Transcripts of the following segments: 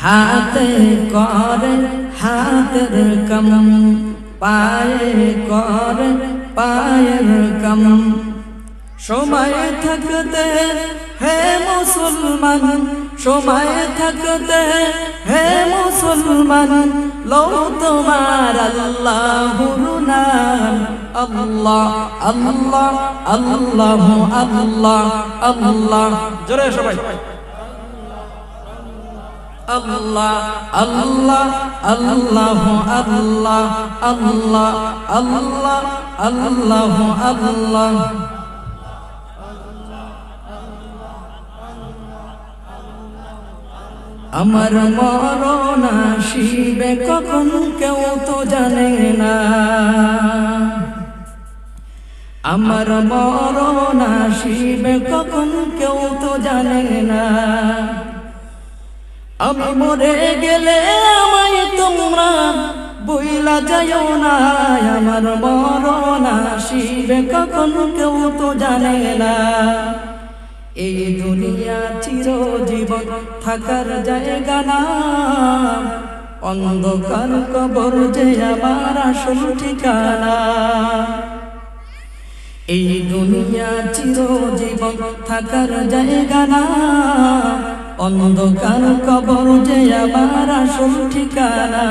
হাতে করে হাতের কম পায়ে করে পায়ের কম সময় থাকতে হে মুসলমান, সময় থাকতে হে মুসলমান লো তোমার আল্লাহর নাম। আল্লাহ আল্লাহ আল্লাহ আল্লাহ আমার মরণ আসিবে কখন কেউ তো জানে না। আমার মরণ আসিবে কখন কেউ তো জানে না। আমি মরে গেলে আমায় তোমরা বইলা যাইও না। আমার মরণ আসিবে কখন কেউ তো জানে না। এই দুনিয়া চিরজীবন থাকার জায়গা না। অন্ধকার কবর যে আমার আসল ঠিকানা। এই দুনিয়া চিরজীবন থাকার জায়গা না। অন্ধকার কবর যে আমার আসল ঠিকানা।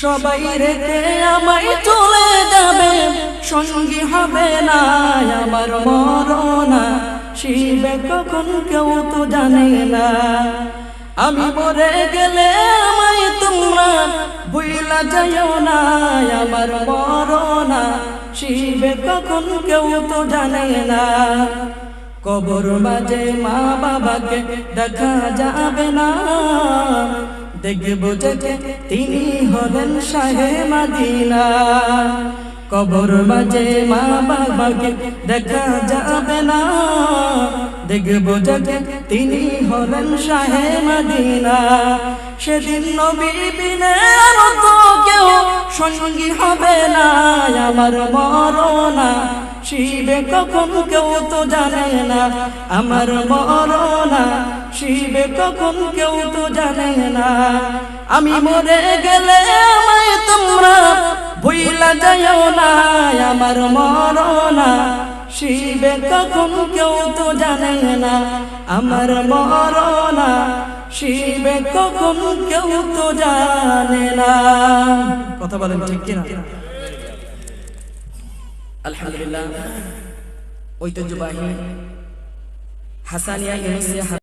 সবাই রেখে আমায় চলে যাবে, সঙ্গী হবে না আমার মরনা শিবে কখন কেউ তো জানে না। আমি মরে গেলে আমায় তোমরা ভুইলা যাইও না আমার মরনা শিবে কখন কেউ তো জানে না। কবর মাঝে মা বাবাকে দেখা যাবে না। দেখব থেকে তিনি হলেন শাহে মাদিনা। কবর মাঝে মা বাবাকে দেখা যাবে না। দেখব থেকে তিনি হলেন শাহে মাদিনা। সেদিন নবী বিনে সঙ্গী হবে না, আমার মরনা শিবে কখন কেউ তো জানে না, আমার মরনা শিবে কখন কেউ তো জানে না। আমি মরে গেলে আমায় তোমরা ভুইলা যাইও না, আমার মরনা শিবে কখন কেউ তো জানে না, আমার মরনা শিবে কখন কেউ তো জানে না। কথা বলেন ঠিক কিনা? আলহামদুলিল্লাহ। ঐতিহ্যবাহী হাসানিয়া ইউনিভার্সিটি